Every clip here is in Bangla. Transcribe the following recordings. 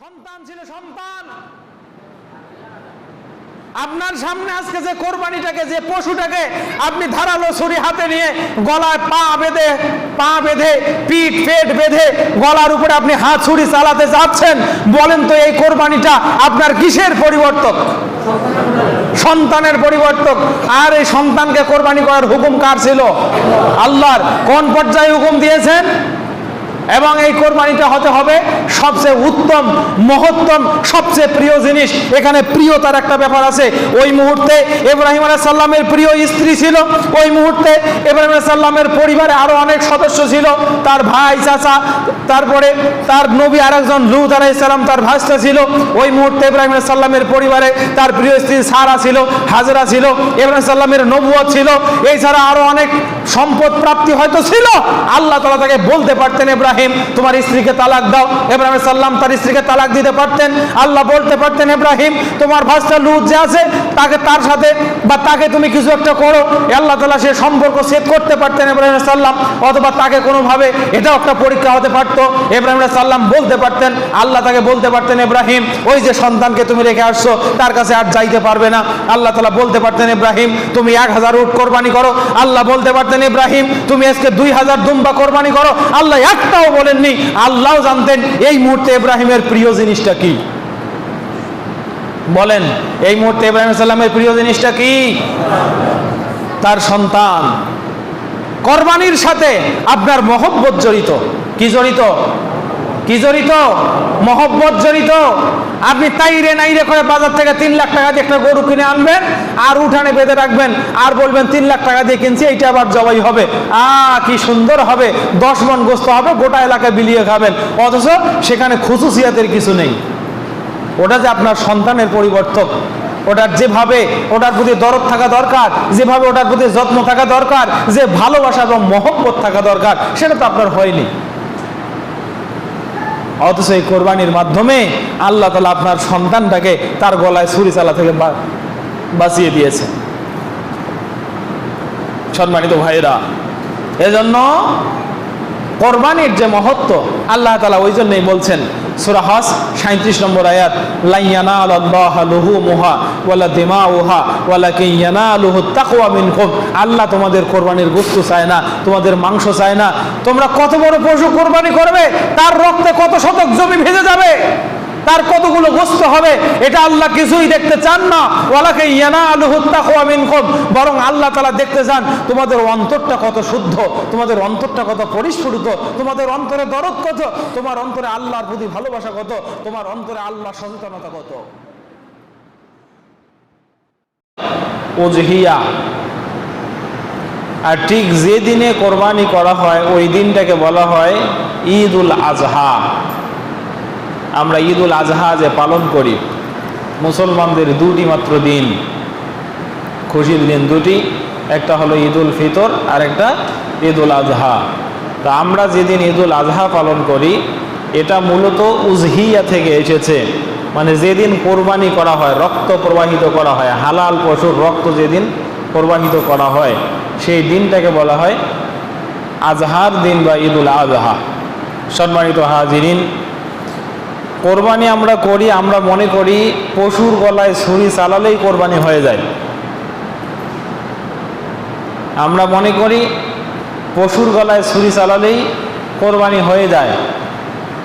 সন্তান ছিল সন্তান। আপনার সামনে আজকে যে কোরবানিটাকে, যে পশুটাকে আপনি ধারালো ছুরি হাতে নিয়ে গলায় পা বেঁধে পা বেঁধে, পিঠ, পেট বেঁধে গলার উপরে আপনি হাত ছুরি চালাতে যাচ্ছেন, বলেন তো এই কোরবানিটা আপনার কিসের পরিবর্তক? সন্তানের পরিবর্তক। আর এই সন্তানকে কোরবানি করার হুকুম কার ছিল? আল্লাহর। কোন পর্যায়ে হুকুম দিয়েছেন? এবং এই কোরবানিটা হতে হবে সবচেয়ে উত্তম, মহত্তম, সবচেয়ে প্রিয় জিনিস। এখানে প্রিয়তার একটা ব্যাপার আছে। ওই মুহূর্তে ইব্রাহিম সাল্লামের প্রিয় স্ত্রী ছিল। ওই মুহূর্তে ইব্রাহিম সাল্লামের পরিবারে আরও অনেক সদস্য ছিল। তার ভাই, চাচা, তারপরে তার নবী আরেকজন লুত আলাইহিস সালাম তার ভাস্তা ছিল। ওই মুহূর্তে ইব্রাহিম সাল্লামের পরিবারে তার প্রিয় স্ত্রী সারা ছিল, হাজরা ছিল, ইব্রাহিম সাল্লামের নবুয়ত ছিল। এছাড়া আরও অনেক সম্পদ প্রাপ্তি হয়তো ছিল। আল্লাহ তালা তাকে বলতে পারতেন ইব্রাহিম তোমার স্ত্রীকে তালাক দাও। ইব্রাহিম সাল্লাম তার স্ত্রীকে তালাক দিতে পারতেন। আল্লাহ বলতে পারতেন, ইব্রাহিম, তোমার ভাস্তা লুত যে আছে, তাকে তার সাথে বা তাকে তুমি কিছু একটা করো। আল্লাহ তালা সে সম্পর্ক সেট করতে পারতেন ইব্রাহিম সাল্লাম অথবা তাকে কোনোভাবে এটাও একটা পরীক্ষা হতে পারতো। ইব্রাহিম সাল্লাম বলতে পারতেন, আল্লাহ তাকে বলতে পারতেন, ইব্রাহিম, ওই যে সন্তানকে তুমি রেখে আসছো, তার কাছে আর যাইতে পারবে না। আল্লাহ তালা বলতে পারতেন, ইব্রাহিম, তুমি এক হাজার উট কোরবানি করো। আল্লাহ বলতে পারতেন, ইব্রাহিম, তুমি আজকে দুই হাজার দুম্বা কোরবানি করো। আল্লাহ একটাও বলেননি, আল্লাহ জানতেন এই মুহূর্তে ইব্রাহিমের প্রিয় জিনিসটা কি। বলেন, এই মুহূর্তে ইব্রাহিম সাল্লামের প্রিয় জিনিসটা কি? তার সন্তান। কোরবানির সাথে আপনার মহব্বত জড়িত। কি জড়িত? কি জড়িত? মহব্বত জড়িত? আপনি তাইরে নাইরে করে বাজার থেকে তিন লাখ টাকা দিয়ে একটা গরু কিনে আনবেন, আর উঠানে বেঁধে রাখবেন, আর বলবেন, তিন লাখ টাকা দিয়ে কিনছি, এইটা আবার জবাই হবে। আ, কি সুন্দর হবে। দশ মন গোস্ত হবে, গোটা এলাকা বিলিয়ে খাবেন। অথচ সেখানে খুশুসিয়াতের কিছু নেই। ওটা যে আপনার সন্তানের পরিবর্তক ওটার যেভাবে ওটার প্রতি দরদ থাকা দরকার, যেভাবে ওটার প্রতি যত্ন থাকা দরকার, যে ভালোবাসা এবং মহব্বত থাকা দরকার, সেটা তো আপনার হয়নি। অথচ এই কোরবানির মাধ্যমে আল্লাহ তালা আপনার সন্তানটাকে তার গলায় ছুরি চালা থেকে বাঁচিয়ে দিয়েছে সম্মানিত ভাইরা এজন্য কোরবানির যে মহত্ব, আল্লাহ তালা ওই জন্যই বলছেন সুরাহাস সাঁত্রিশ নম্বর আয়াত লাইয়ানা আল্লাহ লুহু মুহা ওয়ালা দেমা উহা ওয়ালা কিয়ানা লুহু মিন খুব আল্লাহ তোমাদের কোরবানির বস্তু চায় না, তোমাদের মাংস চায় না। তোমরা কত বড় পশু কোরবানি করবে, তার রক্তে কত শতক জমি ভেজে যাবে? তার কতগুলো গোস্ত হবে, এটা আল্লাহ কিছুই দেখতে চান না। ওয়ালাকে ইয়ানা আলু হত্যা মিনকুম, বরং আল্লাহ তালা দেখতে চান, তোমাদের অন্তরটা কত শুদ্ধ, তোমাদের অন্তরটা কত পরিস্ফুটিত তোমাদের অন্তরে দরদ কত, তোমার অন্তরে আল্লাহর প্রতি ভালোবাসা কত, তোমার অন্তরে আল্লাহ সচেতনতা কত। ওজহিয়া আর ঠিক যে দিনে কোরবানি করা হয়, ওই দিনটাকে বলা হয় ঈদ উল আজহা। আমরা ঈদ উল আজহা যে পালন করি, মুসলমানদের দুটি মাত্র দিন। খুশির দিন দুটি, একটা হলো ঈদ উল ফিতর, আর একটা ঈদ উল আজহা। তা আমরা যেদিন ঈদ উল আজহা পালন করি, এটা মূলত উজহিয়া থেকে এসেছে। মানে যেদিন কোরবানি করা হয়, রক্ত প্রবাহিত করা হয়, হালাল পশুর রক্ত যেদিন প্রবাহিত করা হয়, সেই দিনটাকে বলা হয় আজহার দিন বা ঈদ উল আজহা। সম্মানিত হাজিরিন কোরবানি আমরা করি, আমরা মনে করি পশুর গলায় ছুরি চালালেই কোরবানি হয়ে যায়। আমরা মনে করি পশুর গলায় ছুরি চালালেই কোরবানি হয়ে যায়।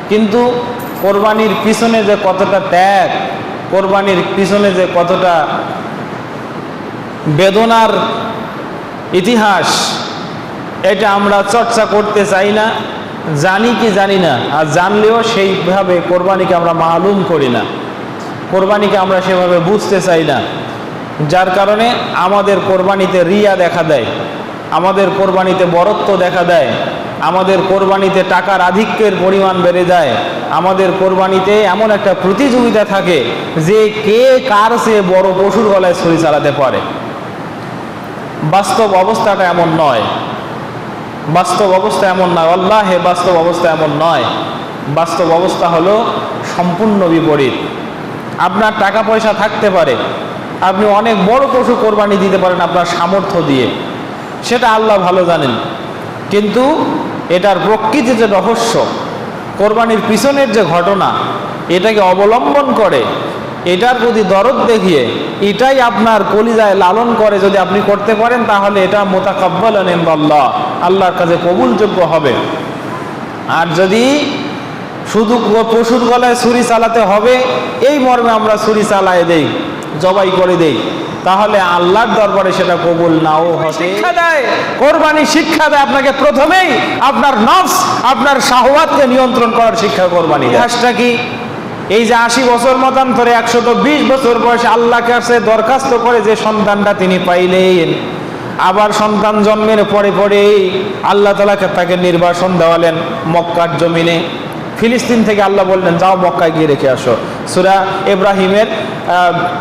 কিন্তু কোরবানির পিছনে যে কতটা ত্যাগ, কোরবানির পিছনে যে কতটা বেদনার ইতিহাস, এটা আমরা চর্চা করতে চাই না। জানি কি জানি না, আর জানলেও সেইভাবে কোরবানিকে আমরা মালুম করি না। কোরবানিকে আমরা সেভাবে বুঝতে চাই না। যার কারণে আমাদের কোরবানিতে রিয়া দেখা দেয়, আমাদের কোরবানিতে বরত্ব দেখা দেয়, আমাদের কোরবানিতে টাকার আধিক্যের পরিমাণ বেড়ে যায়, আমাদের কোরবানিতে এমন একটা প্রতিযোগিতা থাকে যে কে কার সে বড় পশুর গলায় ছুরি চালাতে পারে। বাস্তব অবস্থাটা এমন নয়। বাস্তব অবস্থা এমন নয় আল্লাহে বাস্তব অবস্থা এমন নয়। বাস্তব অবস্থা হলো সম্পূর্ণ বিপরীত। আপনার টাকা পয়সা থাকতে পারে, আপনি অনেক বড় পশু কোরবানি দিতে পারেন আপনার সামর্থ্য দিয়ে। সেটা আল্লাহ ভালো জানেন। কিন্তু এটার প্রকৃতি যে রহস্য, কোরবানির পিছনের যে ঘটনা, এটাকে অবলম্বন করে এটার প্রতি দরদ দেখিয়ে এটাই আপনার কলিজায় লালন করে যদি আপনি করতে পারেন তাহলে এটা মোতাকাব্বাল আল্লাহ আল্লাহর কাছে কবুলযোগ্য হবে। আর যদি শুধু পশুর গলায় ছুরি চালাতে হবে এই মর্মে আমরা ছুরি চালায় দেই জবাই করে দেই তাহলে আল্লাহর দরবারে সেটা কবুল নাও হবে। শিক্ষা কোরবানি শিক্ষা দেয় আপনাকে প্রথমেই। আপনার নফস আপনার শাহওয়াতকে নিয়ন্ত্রণ করার শিক্ষা কোরবানি ইতিহাসটা কি? এই যে আশি বছর মতান্তরে একশত বিশ বছর বয়সে আল্লাহর কাছে দরখাস্ত করে যে সন্তানটা তিনি পাইলেন, আবার সন্তান জন্মের পরে পরেই আল্লাহ তালাকে তাকে নির্বাসন দেওয়ালেন মক্কার জমিনে। ফিলিস্তিন থেকে আল্লাহ বললেন, যাও মক্কায় গিয়ে রেখে আসো। সুরা ইব্রাহিমের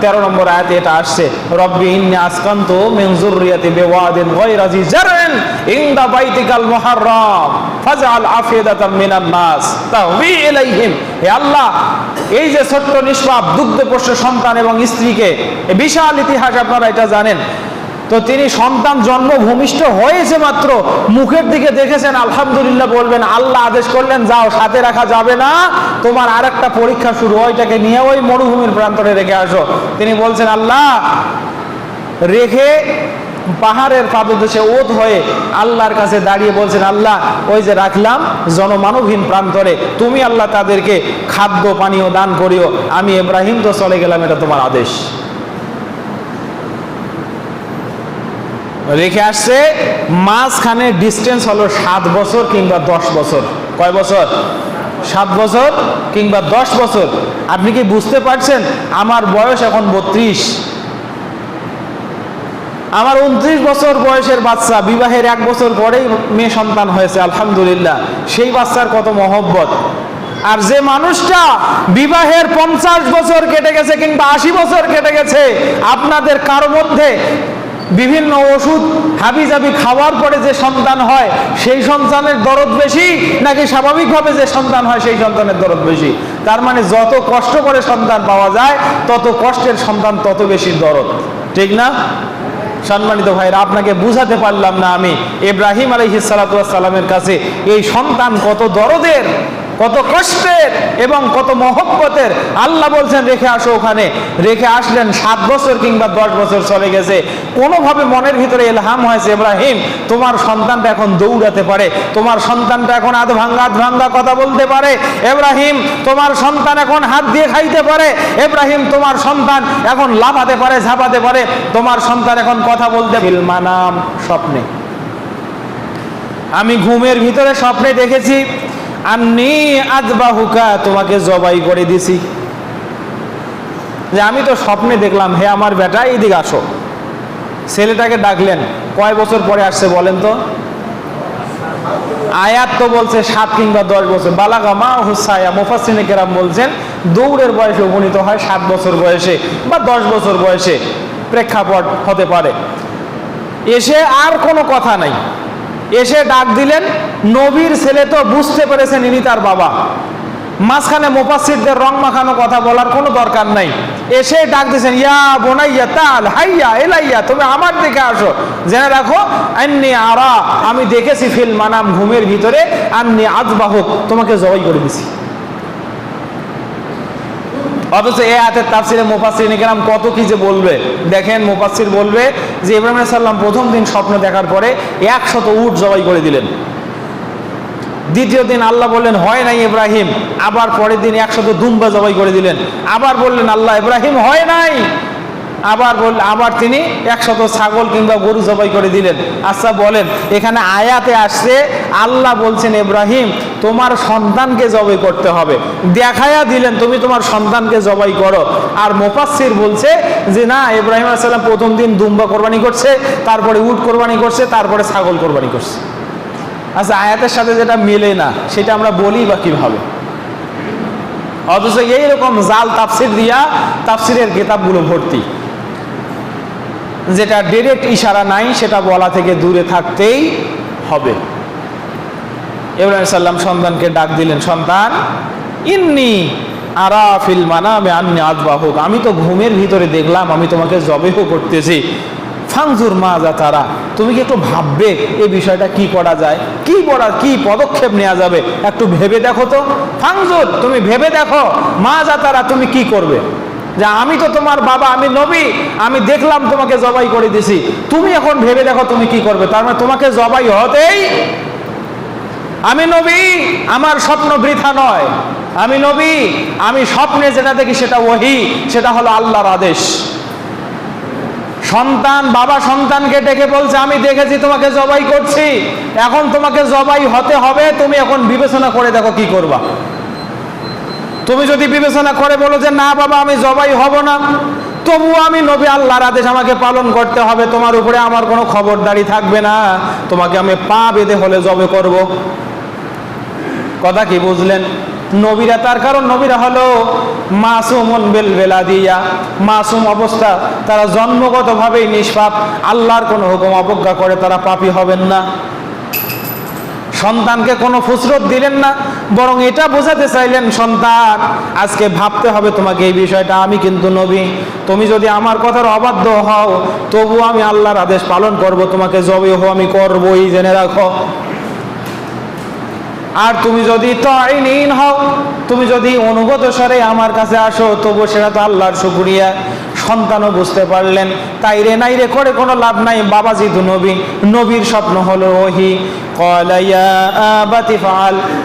তেরো নম্বর আয়াতে এটা আসছে, রব্বি ইন্নি আসকান্ত মেনজুরিয়াতে বেওয়াদিন গায়রাজি জারেন ইনদা বাইতিকাল মুহাররাম, ফাজআল আফিদাতাম মিনান নাস, তাহবি ইলাইহিম। হে আল্লাহ এই যে ছোট্ট নিষ্পাপ, দুগ্ধপোষ্য সন্তান এবং স্ত্রীকে বিশাল ইতিহাস আপনারা এটা জানেন। তো তিনি সন্তান জন্ম ভূমিষ্ঠ হয়েছে মাত্র, মুখের দিকে দেখেছেন, আলহামদুলিল্লাহ বলবেন, আল্লাহ আদেশ করলেন, যাও সাথে রাখা যাবে না, তোমার আর একটা পরীক্ষা শুরু ওইটাকে নিয়ে ওই মরুভূমির প্রান্তরে রেখে আসো। তিনি বলছেন, আল্লাহ, রেখে পাহাড়ের পাদদেশে ওত হয়ে আল্লাহর কাছে দাঁড়িয়ে বলছেন, আল্লাহ, ওই যে রাখলাম জনমানবহীন প্রান্তরে, তুমি আল্লাহ তাদেরকে খাদ্য, পানীয় দান করিও। আমি ইব্রাহিম তো চলে গেলাম, এটা তোমার আদেশ। রেখে আসছে, মাঝখানে ডিস্টেন্স হলো সাত বছর কিংবা দশ বছর। কয় বছর? সাত বছর কিংবা দশ বছর। আপনি কি বুঝতে পারছেন? আমার বয়স এখন বত্রিশ। আমার উনত্রিশ বছর বয়সের বাচ্চা, বিবাহের এক বছর পরেই মেয়ে সন্তান হয়েছে, আলহামদুলিল্লাহ। সেই বাচ্চার কত মহব্বত। আর যে মানুষটা বিবাহের পঞ্চাশ বছর কেটে গেছে কিংবা আশি বছর কেটে গেছে, আপনাদের কারও মধ্যে বিভিন্ন ওষুধ হাবিজাবি খাওয়ার পরে যে সন্তান হয়, সেই সন্তানের দরদ বেশি নাকি স্বাভাবিকভাবে যে সন্তান হয়, সেই সন্তানের দরদ বেশি? তার মানে যত কষ্ট করে সন্তান পাওয়া যায়, তত কষ্টের সন্তান তত বেশি দরদ। ঠিক না? সম্মানিত ভাইরা আপনাকে বুঝাতে পারলাম না আমি। ইব্রাহিম আলহিসালামের কাছে এই সন্তান কত দরদের? কত কষ্টের এবং কত মহব্বতের। আল্লাহ বলছেন, রেখে আসো ওখানে। রেখে আসলেন সাত বছর কিংবা দশ বছর চলে গেছে। কোনোভাবে মনের ভিতরে এলহাম হয়েছে, ইব্রাহিম, তোমার সন্তানটা এখন দৌড়াতে পারে। তোমার সন্তানটা এখন আধ ভাঙ্গা আধ ভাঙ্গা কথা বলতে পারে। ইব্রাহিম, তোমার সন্তান এখন হাত দিয়ে খাইতে পারে। এব্রাহিম তোমার সন্তান এখন লাফাতে পারে, ঝাপাতে পারে। তোমার সন্তান এখন কথা বলতে মানাম, স্বপ্নে। আমি ঘুমের ভিতরে স্বপ্নে দেখেছি আন্নি আদবাহুকা তোমাকে জবাই করে দিছি। যে আমি তো স্বপ্নে দেখলাম, হে আমার বেটা, এইদিকে আসো। ছেলেটাকে ডাকলেন, কয় বছর পরে আসছে বলেন তো? আয়াত তো বলছে সাত কিংবা দশ বছর। বালাগা মা হুসায়া মুফাসিনে কেরাম বলছেন, দৌড়ের বয়সে উপনীত হয় সাত বছর বয়সে বা দশ বছর বয়সে। প্রেক্ষাপট হতে পারে। এসে আর কোনো কথা নাই। এসে ডাক দিলেন, নবীর ছেলে তো বুঝতে পেরেছেন ইনি তার বাবা। মাঝখানে মোপাসিদদের রং মাখানো কথা বলার কোনো দরকার নাই। এসে ডাক দিয়েছেন, ইয়া বোনাইয়া, তাল হাইয়া এলাইয়া তুমি আমার দিকে আসো। জেনে রাখো, আন্নি আরা, আমি দেখেছি ফিল, মানাম, ঘুমের ভিতরে, আন্নি আজবাহক তোমাকে জবাই করে দিছি। অথচ এ হাতের তাফসিরে মুফাসির নিকেরাম কত কি যে বলবে। দেখেন মুফাসির বলবে যে ইব্রাহিম সাল্লাম প্রথম দিন স্বপ্ন দেখার পরে একশত উট জবাই করে দিলেন। দ্বিতীয় দিন আল্লাহ বললেন, হয় নাই ইব্রাহিম। আবার পরের দিন একশত দুম্বা জবাই করে দিলেন। আবার বললেন, আল্লাহ ইব্রাহিম, হয় নাই। আবার বল, আবার তিনি একশত ছাগল কিংবা গরু জবাই করে দিলেন। আচ্ছা বলেন, এখানে আয়াতে আসছে, আল্লাহ বলছেন, ইব্রাহিম, তোমার সন্তানকে জবাই করতে হবে। দেখায়া দিলেন, তুমি তোমার সন্তানকে জবাই করো। আর মোপাসির বলছে যে, না, ইব্রাহিম আলাইসাল্লাম প্রথম দিন দুম্বা কোরবানি করছে, তারপরে উট কোরবানি করছে, তারপরে ছাগল কোরবানি করছে। আচ্ছা আয়াতের সাথে যেটা মেলে না, সেটা আমরা বলি বা কীভাবে? অথচ এইরকম জাল তাফসির দিয়া তাফসিরের কিতাবগুলো ভর্তি। যেটা ডিরেক্ট ইশারা নাই, সেটা বলা থেকে দূরে থাকতেই হবে। ইব্রাহিম সাল্লাম সন্তানকে ডাক দিলেন, সন্তান, ইন্নি আরাফিল মানামে আন্নি আদবা হোক। আমি তো ঘুমের ভিতরে দেখলাম, আমি তোমাকে জবেহ করতেছি। ফাংজুর মা যা তারা। তুমি কি একটু ভাববে এই বিষয়টা কি করা যায়? কি করা কি পদক্ষেপ নেওয়া যাবে? একটু ভেবে দেখো তো। ফাংজুর তুমি ভেবে দেখো। মা যা তারা, তুমি কি করবে? যে আমি তো তোমার বাবা, আমি নবী, আমি দেখলাম তোমাকে জবাই করে দিছি। তুমি এখন ভেবে দেখো তুমি কি করবে। তার মানে তোমাকে জবাই হতেই আমি নবী, আমার স্বপ্ন বৃথা নয়। আমি নবী, আমি স্বপ্নে যেটা দেখি সেটা ওহি, সেটা হলো আল্লাহর আদেশ। সন্তান, বাবা সন্তানকে ডেকে বলছে, আমি দেখেছি তোমাকে জবাই করছি। এখন তোমাকে জবাই হতে হবে, তুমি এখন বিবেচনা করে দেখো কি করবা। তুমি যদি বিবেচনা করে বলো যে না বাবা, আমি জবাই হব না, তবুও আমি নবী আল্লাহর আদেশ আমাকে পালন করতে হবে। তোমার উপরে আমার কোনো খবরদারি থাকবে না। তোমাকে আমি পা বেঁধে হলে জবে করব। কথা কি বুঝলেন? নবীরা তার কারণ, নবীরা হলো মাসুমন বেল বেলা দিয়া মাসুম অবস্থা, তারা জন্মগতভাবেই নিষ্পাপ। আল্লাহর কোনো হুকুম অবজ্ঞা করে তারা পাপি হবেন না। সন্তানকে কোনো ফুসরত দিলেন না, বরং এটা বোঝাতে চাইলেন, সন্তান, আজকে ভাবতে হবে তোমাকে এই বিষয়টা, আমি কিন্তু নবী। তুমি যদি আমার কথার অবাধ্য হও, তবু আমি আল্লাহর আদেশ পালন করব, তোমাকে জবে হো আমি করবই, জেনে রাখো। আর তুমি যদি তাইনিন হও, তুমি যদি অনুগত স্বরে আমার কাছে আসো, তবু সেটা তো আল্লাহর শুকুরিয়া। সন্তানও বুঝতে পারলেন, তাই রে নাই রে, করে কোনো লাভ নাই, বাবাজি তো নবী, নবীর স্বপ্ন হলো ওহি।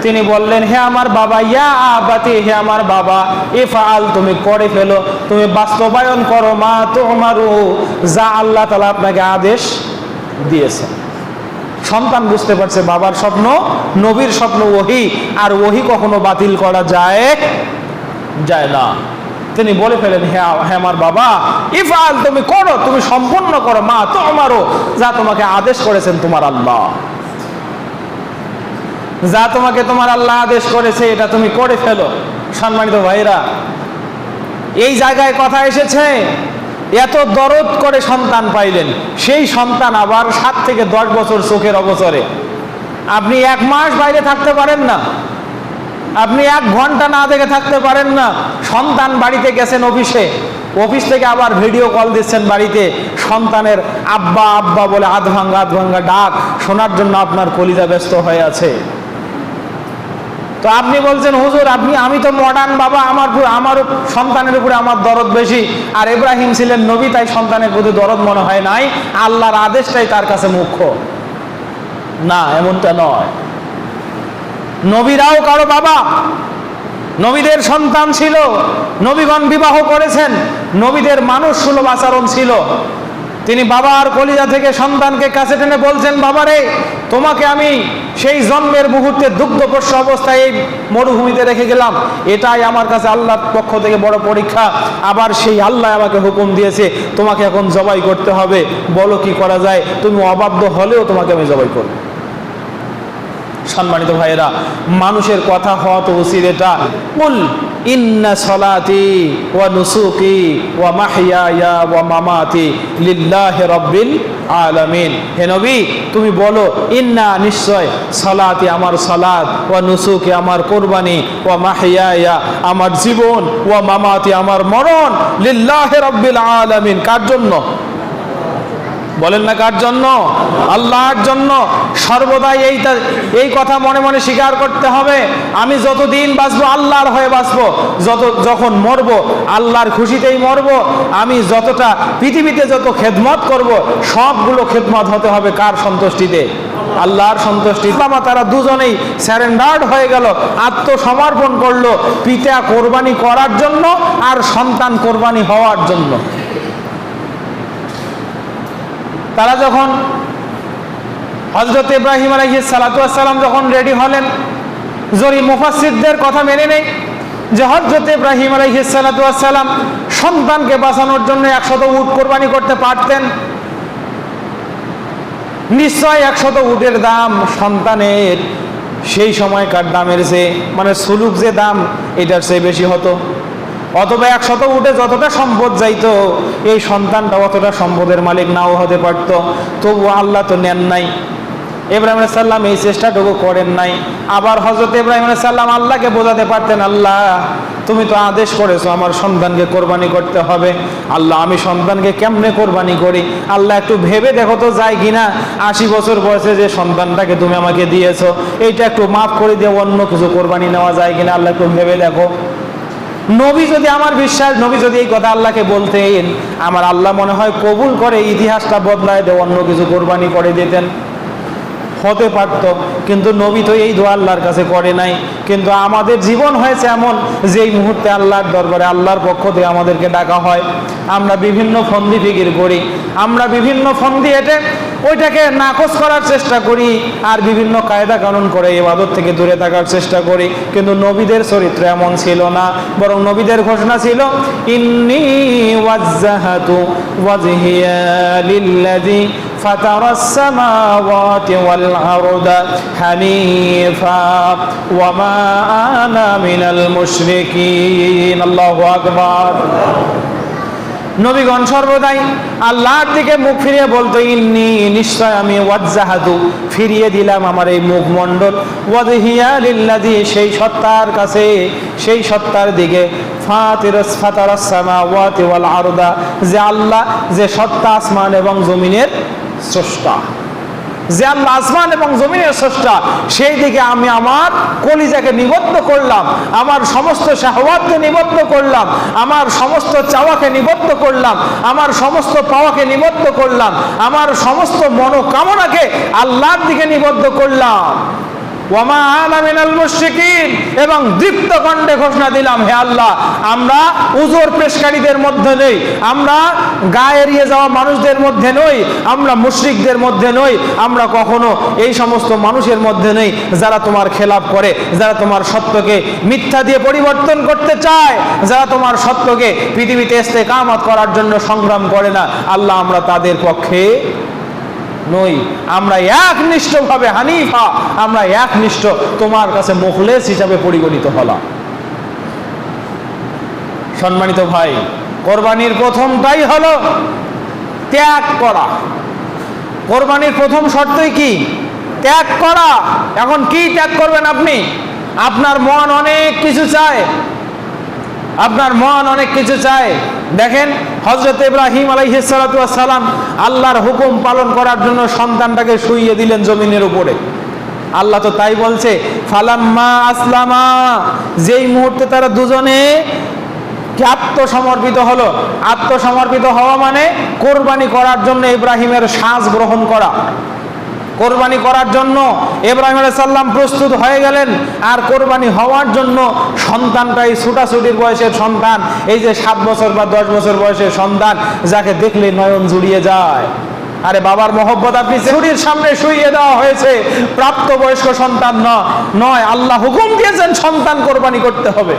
তিনি বললেন, হে আমার বাবা, ইয়া আবাতি, হে আমার বাবা, এ ফাল তুমি করে ফেলো, তুমি বাস্তবায়ন করো, মা তোমারও যা আল্লাহ তালা আপনাকে আদেশ দিয়েছে সন্তান বুঝতে পারছে বাবার স্বপ্ন, নবীর স্বপ্ন ওহি, আর ওহি কখনো বাতিল করা যায় যায় না। তিনি বলে ফেলেন হ্যাঁ হ্যাঁ আমার বাবা ইফাল তুমি করো, তুমি সম্পূর্ণ করো, মা তো আমারও যা তোমাকে আদেশ করেছেন তোমার আল্লাহ। যা তোমাকে তোমার আল্লাহ আদেশ করেছে, এটা তুমি করে ফেলো। সম্মানিত ভাইরা এই জায়গায় কথা এসেছে, এত দরদ করে সন্তান পাইলেন, সেই সন্তান আবার সাত থেকে দশ বছর চোখের অবসরে আপনি এক মাস বাইরে থাকতে পারেন না। আপনি এক ঘণ্টা না দেখে থাকতে পারেন না। সন্তান বাড়িতে গেছেন অফিসে। অফিস থেকে আবার ভিডিও কল দিচ্ছেন বাড়িতে। সন্তানের আব্বা আব্বা বলে, আধ ভাঙ্গা আধ ভাঙ্গা ডাক। শোনার জন্য আপনার কলিজা ব্যস্ত হয়ে আছে। তো আপনি বলছেন, হুজুর, আপনি, আমি তো মডার্ন বাবা, আমার আমার সন্তানের উপরে আমার দরদ বেশি। আর ইব্রাহিম ছিলেন নবী, তাই সন্তানের প্রতি দরদ মনে হয় নাই। আল্লাহর আদেশটাই তার কাছে মুখ্য। না, এমনটা নয়। নবীরাও কারও বাবা। নবীদের সন্তান ছিল, নবীগণ বিবাহ করেছেন, নবীদের মানুষ সুলভ আচরণ ছিল। তিনি বাবার কলিজা থেকে সন্তানকে কাছে টেনে বলছেন, বাবারে, তোমাকে আমি সেই জন্মের মুহূর্তে দুগ্ধপোষ্য অবস্থায় এই মরুভূমিতে রেখে গেলাম। এটাই আমার কাছে আল্লাহর পক্ষ থেকে বড় পরীক্ষা। আবার সেই আল্লাহ আমাকে হুকুম দিয়েছে, তোমাকে এখন জবাই করতে হবে। বলো কি করা যায়? তুমি অবাধ্য হলেও তোমাকে আমি জবাই করব। সম্মানিত ভাইয়েরা, মানুষের কথা হওয়া তো উচিত এটা। কুল ইন্না সলাতি ওয়া নুসুকি ওয়া মাহিয়ায়া ওয়া মামাতি লিল্লাহি রাব্বিল আলামিন। হে নবী, তুমি বলো, ইন্না নিশ্চয় সলাতি আমার সলাত ওয়া নুসুকি আমার কোরবানি ওয়া মাহিয়ায়া আমার জীবন ওয়া মামাতি আমার মরণ লিল্লাহি রাব্বিল আলামিন। কার জন্য? বলেন না কার জন্য? আল্লাহর জন্য। সর্বদাই এই এই কথা মনে মনে স্বীকার করতে হবে। আমি যতদিন বাঁচবো, আল্লাহর হয়ে বাঁচবো। যত যখন মরব, আল্লাহর খুশিতেই মরব। আমি যতটা পৃথিবীতে যত খেদমত করব, সবগুলো খেদমত হতে হবে কার সন্তুষ্টিতে? আল্লাহর সন্তুষ্টি। বাবা তারা দুজনেই স্যারেন্ডার্ড হয়ে গেল, আত্মসমর্পণ করল পিতা কোরবানি করার জন্য আর সন্তান কোরবানি হওয়ার জন্য। তারা যখন হজরত ইব্রাহিম আলহি সালাতাম যখন রেডি হলেন, জরি মুফাসিদদের কথা মেনে নেই যে হজরত ইব্রাহিম আলহি সালাতাম সন্তানকে বাঁচানোর জন্য একশত উট কোরবানি করতে পারতেন। নিশ্চয় একশত উটের দাম সন্তানের সেই সময়কার দামের যে মানে সুলুক যে দাম, এটার চেয়ে বেশি হতো। অথবা একশত উঠে যতটা সম্পদ যাইতো, এই সন্তানটা অতটা সম্পদের মালিক নাও হতে পারত। তবু আল্লাহ তো নেন নাই। ইব্রাহিম সাল্লাম এই চেষ্টাটুকু করেন নাই। আবার হজরত ইব্রাহিম সাল্লাম আল্লাহকে বোঝাতে পারতেন, আল্লাহ, তুমি তো আদেশ করেছ আমার সন্তানকে কোরবানি করতে হবে। আল্লাহ, আমি সন্তানকে কেমনে কোরবানি করি? আল্লাহ, একটু ভেবে দেখো তো যায় কিনা? আশি বছর বয়সে যে সন্তানটাকে তুমি আমাকে দিয়েছ, এইটা একটু মাফ করে দিয়ে অন্য কিছু কোরবানি নেওয়া যায় কিনা? আল্লাহ, একটু ভেবে দেখো। নবী যদি আমার বিশ্বাস, নবী যদি এই কথা আল্লাহকে বলতেন, আমার আল্লাহ মনে হয় কবুল করে ইতিহাসটা বদলায় দেওয়া, অন্য কিছু কোরবানি করে দিতেন। হতে পারত, কিন্তু নবী তো এই দোয়া আল্লাহর কাছে করে নাই। কিন্তু আমাদের জীবন হয়েছে এমন যে এই মুহূর্তে আল্লাহর দরবারে আল্লাহর পক্ষ থেকে আমাদেরকে ডাকা হয়। আমরা বিভিন্ন ফন্দি ফিকির করি, আমরা বিভিন্ন ফন্দি এটে ওইটাকে নাকচ করার চেষ্টা করি আর বিভিন্ন কায়দা কানুন করে এবাদত থেকে দূরে থাকার চেষ্টা করি। কিন্তু নবীদের চরিত্র এমন ছিল না, বরং নবীদের ঘোষণা ছিল, ইন্নি ওয়াজ্জাহাতু ওয়াজহিয়া লিল্লাযী فطر السماوات والأرض حنيفا وما أنا من المشركين الله أكبر নবীগণ সর্বদাই আল্লাহর দিকে মুখ ফিরিয়ে বলতো ইন্নি নিশ্চয় আমি ওয়াজ্জাহাদু ফিরিয়ে দিলাম আমার এই মুখমণ্ডল ওয়াদহিয়া লিল্লাদি সেই সত্তার কাছে সেই সত্তার দিকে ফাতিরস ফাতারাস সামাওয়াতি ওয়াল আরদা যে আল্লাহ যে সত্তা আসমান এবং জমিনের স্রষ্টা। যে আল্লাহ আসমান এবং জমিনের স্রষ্টা, সেই দিকে আমি আমার কলিজাকে নিবদ্ধ করলাম, আমার সমস্ত শাহওয়াতকে নিবদ্ধ করলাম, আমার সমস্ত চাওয়াকে নিবদ্ধ করলাম, আমার সমস্ত পাওয়াকে নিবদ্ধ করলাম, আমার সমস্ত মনোকামনাকে আল্লাহর দিকে নিবদ্ধ করলাম। এবং দীপ্ত কণ্ঠে ঘোষণা দিলাম, হে আল্লাহ, আমরা উজোর পেশকারীদের মধ্যে নেই, আমরা গা এড়িয়ে যাওয়া মানুষদের মধ্যে নই, আমরা মুশরিকদের মধ্যে নই, আমরা কখনো এই সমস্ত মানুষের মধ্যে নেই যারা তোমার খেলাপ করে, যারা তোমার সত্যকে মিথ্যা দিয়ে পরিবর্তন করতে চায়, যারা তোমার সত্যকে পৃথিবীতে ইস্তেকামত করার জন্য সংগ্রাম করে না। আল্লাহ, আমরা তাদের পক্ষে নই। আমরা একনিষ্ঠভাবে হানিফা, আমরা একনিষ্ঠ তোমার কাছে মুখলেস হিসাবে পরিগণিত হলাম। সম্মানিত ভাই, কোরবানির প্রথমটাই হলো ত্যাগ করা। কোরবানির প্রথম শর্তই কি? ত্যাগ করা। এখন কি ত্যাগ করবেন আপনি? আপনার মন অনেক কিছু চায়। আপনার মন অনেক কিছু চায়। দেখেন হজরত ইব্রাহিম আলাইহিসালাম আল্লাহর হুকুম পালন করার জন্য সন্তানটাকে শুইয়ে দিলেন জমিনের উপরে। আল্লাহ তো তাই বলছে, ফালাম্মা আসলামা। যেই মুহূর্তে তারা দুজনে আত্মসমর্পিত হলো, আত্মসমর্পিত হওয়া মানে কোরবানি করার জন্য ইব্রাহিমের শ্বাস গ্রহণ করা। কোরবানি করার জন্য এব্রাহিম সাল্লাম প্রস্তুত হয়ে গেলেন। আর কোরবানি হওয়ার জন্য সন্তানটাই ছুটাছুটির বয়সের সন্তান। এই যে সাত বছর বা দশ বছর বয়সের সন্তান, যাকে দেখলে নয়ন জুড়িয়ে যায়। আরে বাবার মহব্বত আপনি ছুরির সামনে শুইয়ে দেওয়া হয়েছে। প্রাপ্তবয়স্ক সন্তান ন নয়, আল্লাহ হুকুম দিয়েছেন সন্তান কোরবানি করতে হবে।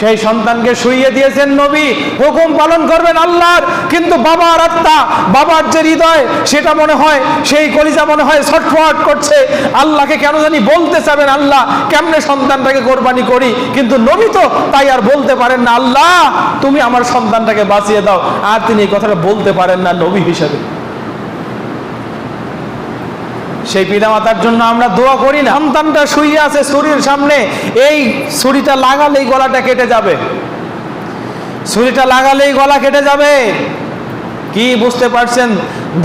সেই সন্তানকে শুইয়ে দিয়েছেন নবী। হুকুম পালন করবেন আল্লাহর, কিন্তু বাবার আত্মা, বাবার যে হৃদয়, সেটা মনে হয়, সেই কলিজা মনে হয় ছটফট করছে। আল্লাহকে কেন জানি বলতে চাবেন আল্লাহ, কেমনে সন্তানটাকে কোরবানি করি? কিন্তু নবী তো তাই আর বলতে পারেন না, আল্লাহ, তুমি আমার সন্তানটাকে বাঁচিয়ে দাও। আর তিনি এই কথাটা বলতে পারেন না নবী হিসেবে। সেই পিতামাতার জন্য আমরা দোয়া করি না। সন্তানটা শুয়ে আছে ছুরির সামনে, এই ছুরিটা লাগালেই গলাটা কেটে যাবে। ছুরিটা লাগালেই গলা কেটে যাবে। কি বুঝতে পারছেন?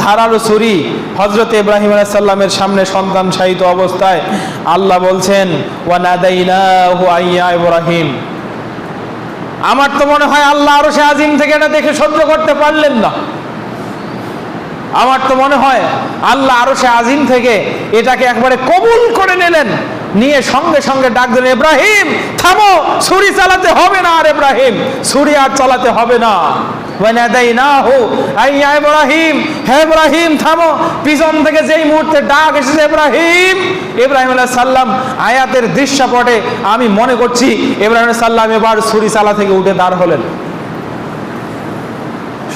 ধারালো ছুরি হজরত ইব্রাহিম আলাইসাল্লামের সামনে সন্তান সাহিত অবস্থায় আল্লাহ বলছেন ইব্রাহিম। আমার তো মনে হয় আল্লাহ আরও সে আজিম থেকে এটা দেখে সহ্য করতে পারলেন না। আমার তো মনে হয় আল্লাহ আরও সে আজিম থেকে এটাকে একবারে কবুল করে নিলেন। নিয়ে সঙ্গে সঙ্গে ডাক দিলেন, ইব্রাহিম, থামো, ছুরি চালাতে হবে না আর ইব্রাহিম, ছুরি আর চালাতে হবে না। থামো। পিছন থেকে যেই মুহূর্তে ডাক এসেছে, ইব্রাহিম সাল্লাম আয়াতের দৃশ্যপটে আমি মনে করছি, ইব্রাহিম সাল্লাম এবার ছুরি চালা থেকে উঠে দাঁড় হলেন।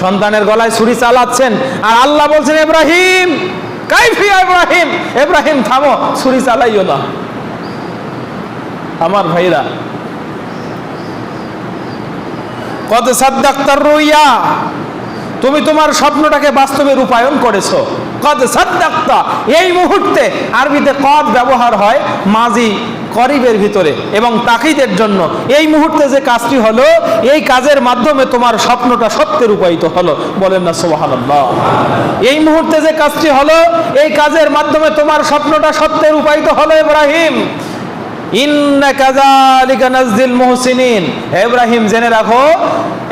সন্তানের গলায় ছুরি চালাচ্ছেন। আর আল্লাহ বলছেন, ইব্রাহিম, কাইফিয়া ইব্রাহিম ইব্রাহিম, থামো, ছুরি চালাইও না। আমার ভাইরা কত সাদ্দাক্তার রুইয়া, তুমি তোমার স্বপ্নটাকে বাস্তবে রূপায়ণ করেছ। কদ সাদ্দাক্তা, এই মুহূর্তে আরবিতে কদ ব্যবহার হয় মাজি করিবের ভিতরে এবং তাকিদের জন্য। এই মুহূর্তে যে কাজটি হলো, এই কাজের মাধ্যমে তোমার স্বপ্নটা সত্যে রূপায়িত হলো। বলেন না, সুবহানাল্লাহ। এই মুহূর্তে যে কাজটি হলো, এই কাজের মাধ্যমে তোমার স্বপ্নটা সত্যে রূপায়িত হলো ইব্রাহিম। ইব্রাহিম, জেনে রাখো,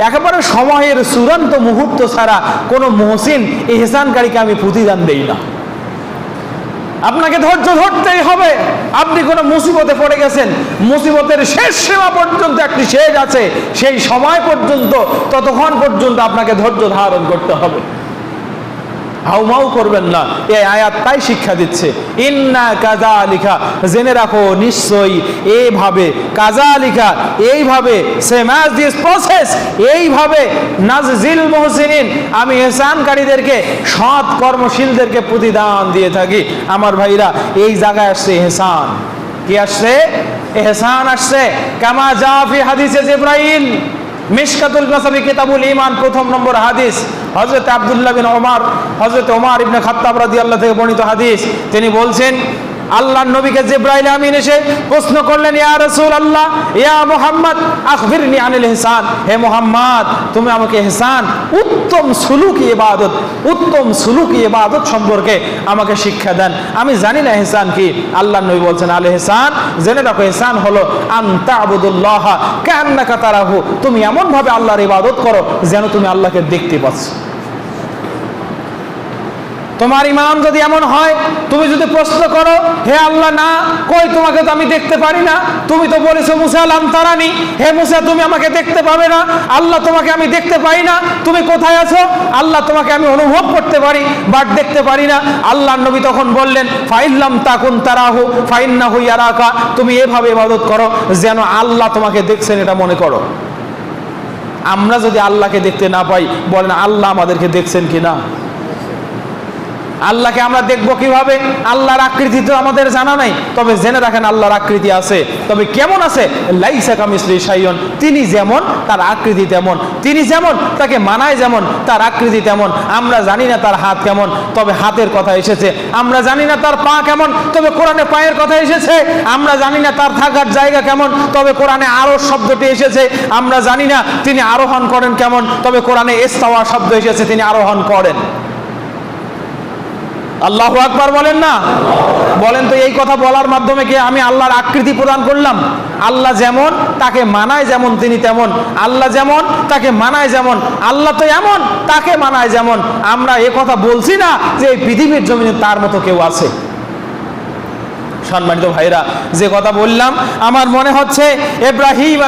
একেবারে সময়ের চূড়ান্ত মুহূর্ত ছাড়া কোনো মুহসিন ইহসানকারীকে আমি প্রতিদান দেই না। আপনাকে ধৈর্য ধরতেই হবে। আপনি কোনো মুসিবতে পড়ে গেছেন, মুসিবতের শেষ সীমা পর্যন্ত একটি শেষ আছে, সেই সময় পর্যন্ত, ততক্ষণ পর্যন্ত আপনাকে ধৈর্য ধারণ করতে হবে। হাউমাউ করবেন না। এই আয়াত তাই শিক্ষা দিচ্ছে। ইন্না কাজা লিখা জেনে রাখো, নিশ্চয়ই এইভাবে কাজা লিখা এইভাবে সেম দিস প্রসেস এইভাবে নাজিল মোহসিনিন, আমি এহসানকারীদেরকে, সৎ কর্মশীলদেরকে প্রতিদান দিয়ে থাকি। আমার ভাইরা, এই জায়গায় আসছে এহসান। কি আসছে? এহসান আসছে। কামা জাফি হাদিসে জিব্রাইল। মিশকাতুল মাসাবি কিতাবুল ইমান প্রথম নম্বর হাদিস। হজরত আবদুল্লাহ বিন ওমার হজরত ওমার ইবনে খাত্তাব রাদিয়াল্লাহু থেকে বর্ণিত হাদিস। তিনি বলছেন আল্লাহর নবীকে জিব্রাইল আমিন এসে প্রশ্ন করলেন, ইয়া রাসূলুল্লাহ, ইয়া মুহাম্মদ, আখবিরনি আনিল ইহসান। হে মুহাম্মদ, তুমি আমাকে ইহসান, উত্তম সুলুকি ইবাদত, উত্তম সুলুকি ইবাদত সম্পর্কে আমাকে শিক্ষা দেন। আমি জানি না ইহসান কি। আল্লাহর নবী বলছেন, আল ইহসান, জেনে রাখো ইহসান হলো আনতা আবুদুল্লাহ কান্নাকা তারাহু। তুমি এমন ভাবে আল্লাহর ইবাদত করো যেন তুমি আল্লাহকে দেখতে পাচ্ছ। তোমার ইমাম যদি এমন হয়, তুমি যদি প্রশ্ন করো, হে আল্লাহ, না, কই তোমাকে তো আমি দেখতে পারি না? তুমি তো বলেছ, মুসা আলাম তারানি হে মুসা, তুমি আমাকে দেখতে পাবে না। আল্লাহ তোমাকে আমি দেখতে পাই না। তুমি কোথায় আছো? আল্লাহ তোমাকে আমি অনুভব করতে পারি, বাট দেখতে পারি না। আল্লাহ নবী তখন বললেন, ফাইল্লাম তাকুন তারাহু ফাইন্না হুইয়া রাখা তুমি এভাবে ইবাদত করো যেন আল্লাহ তোমাকে দেখছেন, এটা মনে করো। আমরা যদি আল্লাহকে দেখতে না পাই, বলেন, আল্লাহ আমাদেরকে দেখছেন কি না? আল্লাহকে আমরা দেখব কীভাবে? আল্লাহর আকৃতি তো আমাদের জানা নাই। তবে জেনে রাখেন আল্লাহর আকৃতি আছে। তবে কেমন আছে? সাইয়ন তিনি যেমন, তার আকৃতি তেমন। তিনি যেমন, তাকে মানায় যেমন, তার আকৃতি তেমন। আমরা জানি না তার হাত কেমন, তবে হাতের কথা এসেছে। আমরা জানি না তার পা কেমন, তবে কোরআনে পায়ের কথা এসেছে। আমরা জানি না তার থাকার জায়গা কেমন, তবে কোরআনে আরও শব্দটি এসেছে। আমরা জানি না তিনি আরোহণ করেন কেমন, তবে কোরআনে এস্তাওয়া শব্দ এসেছে, তিনি আরোহণ করেন। আল্লাহ আকবার বলেন না? বলেন তো এই কথা বলার মাধ্যমে কি আমি আল্লাহর আকৃতি প্রদান করলাম? আল্লাহ যেমন, তাকে মানায় যেমন, তিনি তেমন। আল্লাহ যেমন, তাকে মানায় যেমন। আল্লাহ তো এমন, তাকে মানায় যেমন। আমরা এ কথা বলছি না যে এই পৃথিবীর জমিনে তার মতো কেউ আছে। সম্মানিত ভাইরা যে কথা বললাম, আমার মনে হচ্ছে এব্রাহিম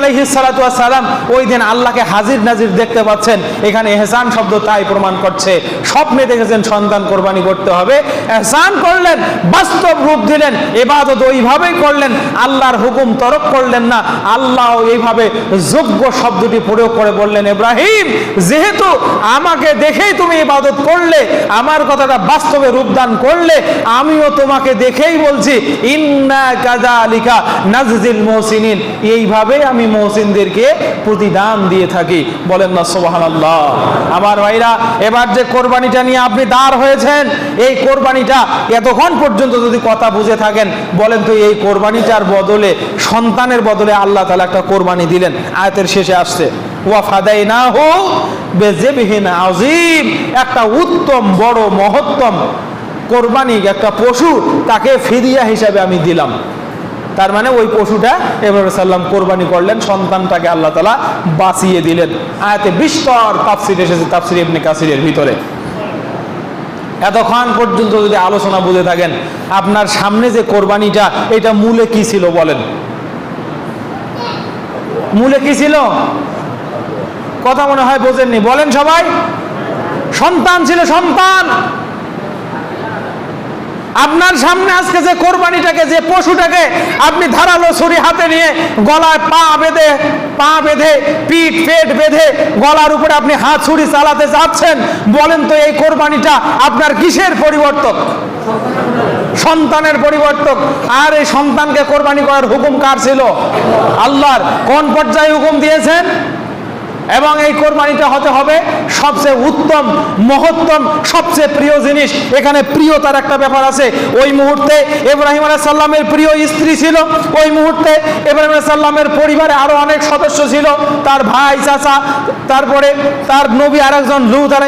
সালাম ওই দিন আল্লাহকে হাজির নাজির দেখতে পাচ্ছেন। এখানে এহসান শব্দ তাই প্রমাণ করছে। স্বপ্নে দেখেছেন সন্তান কোরবানি করতে হবে। এহসান করলেন, বাস্তব রূপ দিলেন এবাদত ওইভাবেই করলেন, আল্লাহর হুকুম তরক করলেন না। আল্লাহ এইভাবে যোগ্য শব্দটি প্রয়োগ করে বললেন এব্রাহিম যেহেতু আমাকে দেখেই তুমি ইবাদত করলে, আমার কথাটা বাস্তবে রূপদান করলে, আমিও তোমাকে দেখেই বলছি ইন্না কাযালিকা নাজজিল মুহসিনিন। এইভাবে আমি মুহসিনদেরকে প্রতিদান দিয়ে থাকি। বলেন না, সুবহানাল্লাহ। আমার ভাইরা, এবার যে কোরবানিটা নিয়ে আপনি দাঁড় হয়েছেন, এই কোরবানিটা এতক্ষণ পর্যন্ত যদি কথা বুঝে থাকেন, বলেন তো এই কোরবানিটার বদলে, সন্তানের বদলে আল্লাহ তাআলা একটা কোরবানি দিলেন। আয়াতের শেষে আসছে, ওয়া ফাদাইনাহু বিযিবহিন আযীম। একটা উত্তম, বড়, মহত্তম কোরবানি একটা পশু তাকে ফিরিয়া হিসাবে আমি দিলাম। তার মানে ওই পশুটা এভাবে সাল্লাম কোরবানি করলেন, সন্তানটাকে আল্লাহ তালা বাঁচিয়ে দিলেন। আয়াতে বিস্তর তাফসির এসেছে, তাফসির ইবনে কাসিরের ভিতরে। এতক্ষণ পর্যন্ত যদি আলোচনা বুঝে থাকেন, আপনার সামনে যে কোরবানিটা, এটা মূলে কি ছিল বলেন? মূলে কি ছিল? কথা মনে হয় বোঝেননি। বলেন সবাই। সন্তান ছিল সন্তান। আপনার সামনে আজকে যে কোরবানিটাকে, যে পশুটাকে আপনি ধারালো ছুরি হাতে নিয়ে গলায় পা বেঁধে পা বেঁধে, পিঠ, পেট বেঁধে গলার উপরে আপনি হাত ছুরি চালাতে চাচ্ছেন বলেন তো এই কোরবানিটা আপনার কিসের পরিবর্তক? সন্তানের পরিবর্তক। আর এই সন্তানকে কোরবানি করার হুকুম কার ছিল? আল্লাহর। কোন পর্যায়ে হুকুম দিয়েছেন? এবং এই কোরবানিটা হতে হবে সবচেয়ে উত্তম, মহত্তম, সবচেয়ে প্রিয় জিনিস। এখানে প্রিয়তার একটা ব্যাপার আছে। ওই মুহূর্তে এব্রাহিম আলাহ সাল্লামের প্রিয় স্ত্রী ছিল। ওই মুহূর্তে ইব্রাহিম সাল্লামের পরিবারে আরও অনেক সদস্য ছিল। তার ভাই, চাচা, তারপরে তার নবী আরেকজন লুত আলাই